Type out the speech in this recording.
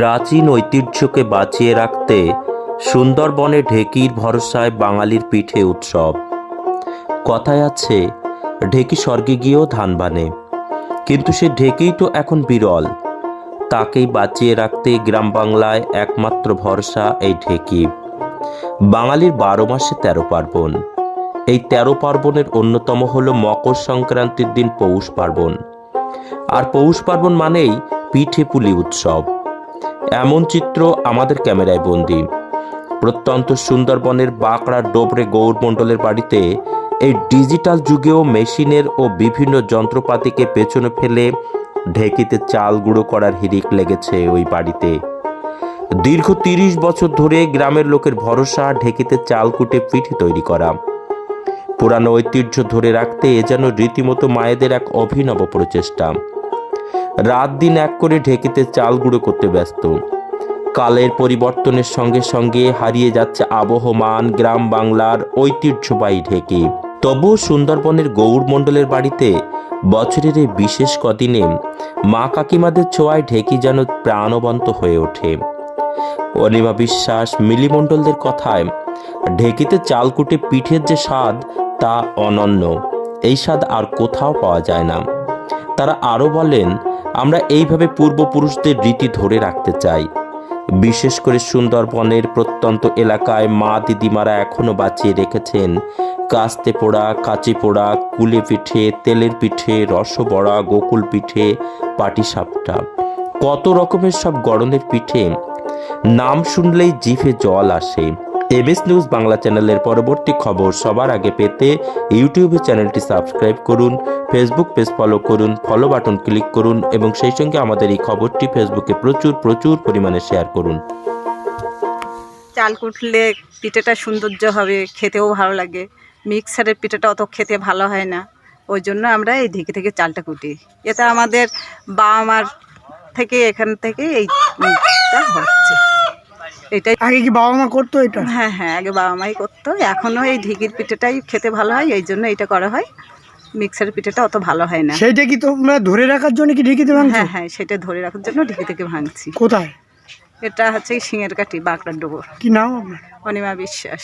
প্রাচীন ঐতিহ্যকে বাঁচিয়ে রাখতে সুন্দরবনে ঢেকির ভরসায় বাঙালির পিঠে উৎসব। কথায় আছে, ঢেকি স্বর্গে গিয়েও ধান বানে। কিন্তু সে ঢেকেই তো এখন বিরল। তাকেই বাঁচিয়ে রাখতে গ্রাম বাংলায় একমাত্র ভরসা এই ঢেকি। বাঙালির বারো মাসে তেরো পার্বণ। এই তেরো পার্বণের অন্যতম হল মকর সংক্রান্তির দিন পৌষ পার্বণ। আর পৌষ পার্বণ মানেই পিঠে পুলি উৎসব। এমন চিত্র আমাদের ক্যামেরায় বন্দি। প্রত্যন্ত সুন্দরবনের বাঁকড়া ডোবরে গৌরমণ্ডলের বাড়িতে এই ডিজিটাল যুগেও মেশিনের ও বিভিন্ন যন্ত্রপাতিকে পেছনে ফেলে ঢেকিতে চাল গুঁড়ো করার হিরিক লেগেছে ওই বাড়িতে। দীর্ঘ তিরিশ বছর ধরে গ্রামের লোকের ভরসা ঢেকিতে চাল কুটে পিঠে তৈরি করা। পুরানো ঐতিহ্য ধরে রাখতে এ যেন রীতিমতো মায়েদের এক অভিনব প্রচেষ্টা। রাত দিন এক করে ঢেকিতে চাল গুঁড়ো করতে ব্যস্ত। কালের পরিবর্তনের সঙ্গে সঙ্গে হারিয়ে যাচ্ছে আবহমান গ্রাম বাংলার ঐতিহ্যবাহী ঢেকে। তবুও সুন্দরবনের গৌরমণ্ডলের বাড়িতে বছরের এই বিশেষ কদিনে মা কাকিমাদের ছোঁয়ায় ঢেকি যেন প্রাণবন্ত হয়ে ওঠে। অনিমা বিশ্বাস মিলিমণ্ডলদের কথায়, ঢেকিতে চাল কুটে পিঠের যে স্বাদ, তা অনন্য। এই স্বাদ আর কোথাও পাওয়া যায় না। তারা আরও বলেন আমরা এইভাবে পূর্বপুরুষদের রীতি ধরে রাখতে চাই। বিশেষ করে সুন্দরবনের প্রত্যন্ত এলাকায় মা দিদিমারা এখনও বাঁচিয়ে রেখেছেন। কাস্তে পোড়া, কাঁচি পোড়া, কুলে পিঠে, তেলের পিঠে, রসবড়া, গোকুল পিঠে, পাটিসাপটা। কত রকমের সব গড়নের পিঠে। নাম শুনলেই জিভে জল আসে। এমএস নিউজ বাংলা চ্যানেলের পরবর্তী খবর সবার আগে পেতে ইউটিউবে চ্যানেলটি সাবস্ক্রাইব করুন, ফেসবুক পেজ ফলো করুন, ফলো বাটন ক্লিক করুন এবং সেই সঙ্গে আমাদের এই খবরটি ফেসবুকে প্রচুর প্রচুর পরিমাণে শেয়ার করুন। চাল কুটলে পিঠেটা সৌন্দর্য হবে, খেতেও ভালো লাগে। মিক্সারের পিঠেটা অত খেতে ভালো হয় না। ওই জন্য আমরা এই ঢেকে থেকে চালটা কুটি। এটা আমাদের বাবা মার থেকে এখান থেকে এইটা হচ্ছে। এটাই আগে কি বাবা মা করতো এটা? হ্যাঁ হ্যাঁ আগে বাবা মাই করতো। এখনও এই ঢিকির পিঠেটাই খেতে ভালো হয় এই জন্য এটা করা হয়। মিক্সারের পিঠেটা অত ভালো হয় না। সেইটা কি তোমরা ধরে রাখার জন্য কি ঢেকিতে ভাঙছো? হ্যাঁ হ্যাঁ সেটা ধরে রাখার জন্য ঢিকি থেকে ভাঙছি। কোথায়? এটা হচ্ছে সিঙের কাঠি বাঁকড়ার ডোবর। কি নাম আপনার? অনিমা বিশ্বাস।